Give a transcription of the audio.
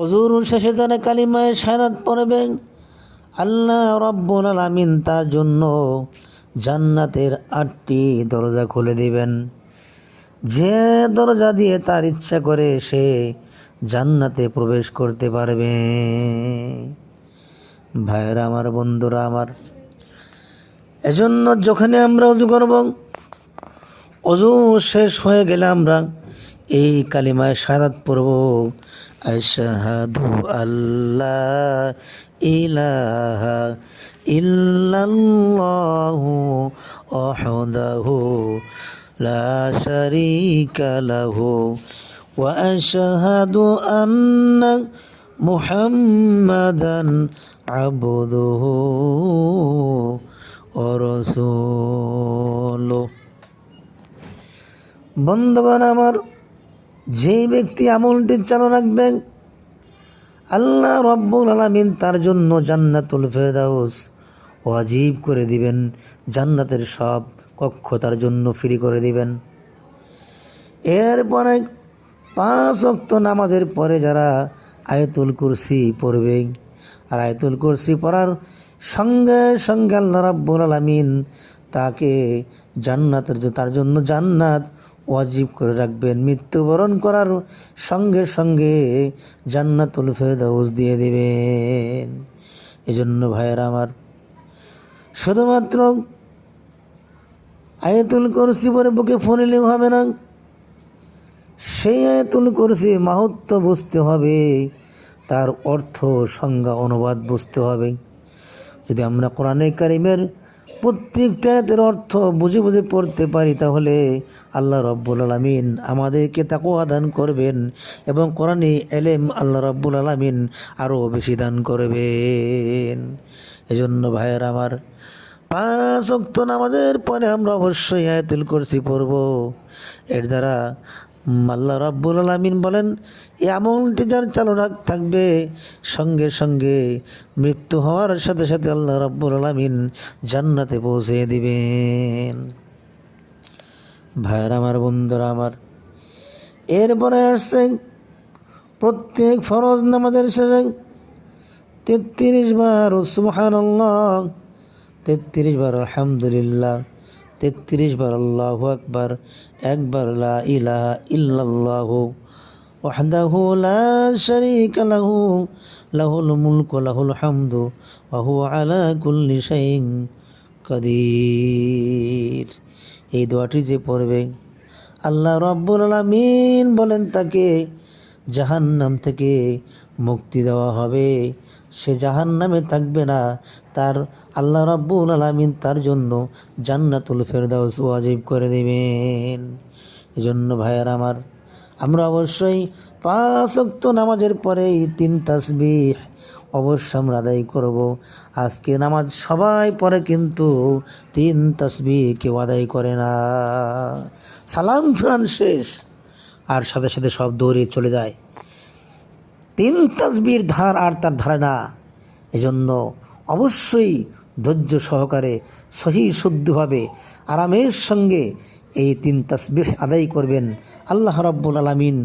অজুর শেষে তারা কালিমায় সায়নাত পড়বেন। আল্লাহ রব্বুল আলামিন তার জন্য জান্নাতের আটটি দরজা খুলে দিবেন। যে দরজা দিয়ে তার ইচ্ছা করে সে জান্নাতে প্রবেশ করতে পারবে। ভাইয়েরা আমার, বন্ধুরা আমার, এজন্য যখনই আমরা অজু করব, অজু শেষ হয়ে গেলে আমরা এই কালিমায় সারাত পড়ব। আশহাদু আল্লাহ ইলাহা ইল্লাল্লাহু ওয়াহদাহু লা শারীকা লাহু ওয়া আশহাদু আন্না মুহাম্মাদান আবদুহু ওয়া রাসূলুহু। বন্ধুগণ আমার যেই ব্যক্তি আমলটি চালু রাখবেন, আল্লাহ রব্বুল আলামিন তার জন্য জান্নাতুল ফেরদাউস ওয়াজিব করে দিবেন, জান্নাতের সব কক্ষ তার জন্য ফ্রি করে দিবেন। এরপরে পাঁচ অক্ত নামাজের পরে যারা আয়তুল কুরসি পড়বে, আর আয়তুল কুরসি পড়ার সঙ্গে সঙ্গে আল্লাহ রাব্বুল আলামিন তাকে জান্নাতের তার জন্য জান্নাত ওয়াজিব করে রাখবেন। মৃত্যুবরণ করার সঙ্গে সঙ্গে জান্নাতুল ফেরদাউস দিয়ে দেবেন। এজন্য ভাইয়েরা আমার, শুধুমাত্র আয়াতুল কুরসি পরে বুকে ফোনিলেও হবে না, সেই আয়াতুল কুরসি মাহাত্ম বুঝতে হবে, তার অর্থ সংজ্ঞা অনুবাদ বুঝতে হবে। যদি আমরা কোরআনে কারিমের প্রত্যেকটা আয়াতের অর্থ বুঝে বুঝে পড়তে পারি, তাহলে আল্লাহ রব্বুল আলমিন আমাদেরকে তাকেও আদান করবেন এবং কোরআনে এলেম আল্লাহ রব্বুল আলমিন আরও বেশি দান করবেন। এজন্য ভাইয়ের আমার পাঁচ অক্ত নামাজের পরে আমরা অবশ্যই আয়াতুল করছি পড়ব। এর দ্বারা আল্লাহ রাব্বুল আলামিন বলেন এই আমলটি যার চালু থাকবে, সঙ্গে সঙ্গে মৃত্যু হওয়ার সাথে সাথে আল্লাহ রাব্বুল আলামিন জান্নাতে পৌঁছে দিবেন। ভাইয়ের আমার, বন্ধুরা আমার এরপরে আসছে প্রত্যেক ফরজ নামাজের শেষে তেত্রিশ বার সুবহানাল্লাহ, তেত্রিশ বার আলহামদুলিল্লাহ। তেত্রিশ বার আল্লাহু আকবার, একবার লা ইলাহা ইল্লাল্লাহু লা শারীকা লাহু, লাহুল মুলকু লাহুল হামদু ওয়া হুয়া আলা কুল্লি শাইইন কাদির। এই দোয়াটি যে পড়বে, আল্লাহ রব্বুল আলামিন বলেন তাকে জাহান্নাম থেকে মুক্তি দেওয়া হবে। সে জাহান্নামে থাকবে না। তার আল্লাহ রাব্বুল আলামিন তার জন্য জান্নাতুল ফেরদাউস ওয়াজিব করে দেবেন। এজন্য ভাইয়ার আমার, আমরা অবশ্যই পাঁচ ওয়াক্ত নামাজের পরে এই তিন তাসবিহ অবশ্য আমরা আদায় করব। আজকে নামাজ সবাই পরে কিন্তু তিন তাসবিহ কেউ আদায় করে না। সালাম ফিরান শেষ। আর সাথে সাথে সব দৌড়ে চলে যায়। তিন তাজবির ধার আর তার ধারে না। এজন্য অবশ্যই ধৈর্য সহকারে সহি শুদ্ধভাবে আরামের সঙ্গে এই তিন তাসবিহ আদায় করবেন। আল্লাহ রাব্বুল আলামিন